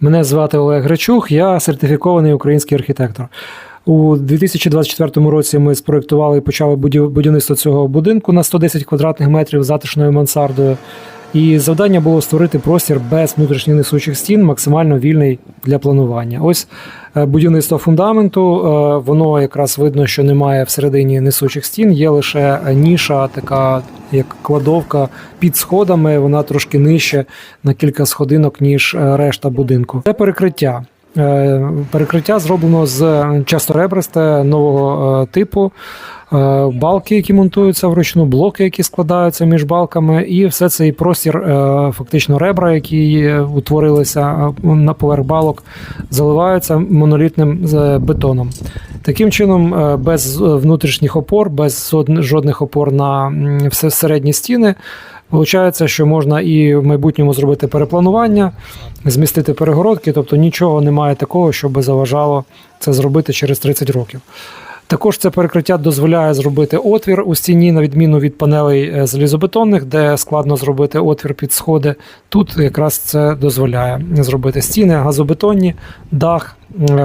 Мене звати Олег Гречух, я сертифікований український архітектор. У 2024 році ми спроектували і почали будівництво цього будинку на 110 квадратних метрів затишною мансардою. І завдання було створити простір без внутрішніх несучих стін, максимально вільний для планування. Ось е, будівництво фундаменту. е, Воно якраз видно, що немає всередині несучих стін, є лише ніша, така як кладовка під сходами. Вона трошки нижче на кілька сходинок, ніж е, решта будинку. Це перекриття. Перекриття зроблено з часторебристе нового типу. Е, Балки, які монтуються вручну, блоки, які складаються між балками, і все цей простір, е, фактично ребра, які утворилися е, на поверх балок, заливаються монолітним бетоном. Таким чином, без внутрішніх опор, без жодних опор на середні стіни, Получається, що можна і в майбутньому зробити перепланування, змістити перегородки, тобто нічого немає такого, що би заважало це зробити через 30 років. Також це перекриття дозволяє зробити отвір у стіні, на відміну від панелей е, залізобетонних, де складно зробити отвір під сходи. Тут якраз це дозволяє зробити стіни, газобетонні, дах,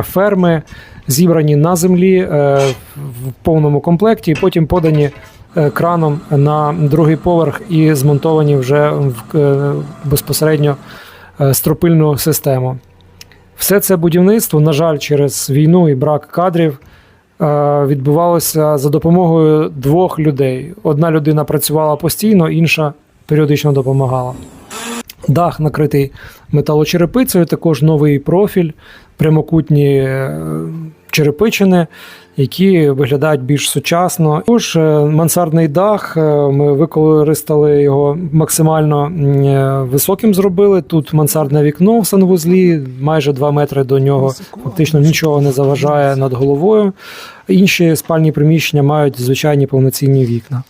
ферми, зібрані на землі е, в повному комплекті, і потім подані е, краном на другий поверх і змонтовані вже в безпосередньо стропильну систему. Все це будівництво, на жаль, через війну і брак кадрів відбувалося за допомогою двох людей. Одна людина працювала постійно, інша періодично допомагала. Дах накритий металочерепицею, також новий профіль, прямокутні е, черепичини, які виглядають більш сучасно. Також е, мансардний дах. е, Ми використали його максимально е, високим. Зробили тут мансардне вікно в санвузлі, майже 2 метри до нього. Фактично нічого не заважає над головою. Інші спальні приміщення мають звичайні повноцінні вікна.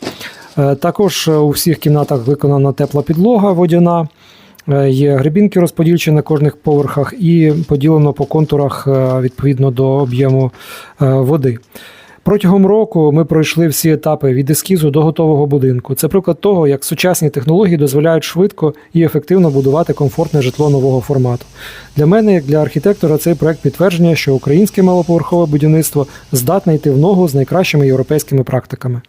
Також у всіх кімнатах виконана тепла підлога водяна. Е, Є грибінки розподільчі на кожних поверхах і поділено по контурах е, відповідно до об'єму е, води. Протягом року ми пройшли всі етапи від ескізу до готового будинку. Це приклад того, як сучасні технології дозволяють швидко і ефективно будувати комфортне житло нового формату. Для мене, як для архітектора, цей проект підтвердження, що українське малоповерхове будівництво здатне йти в ногу з найкращими європейськими практиками.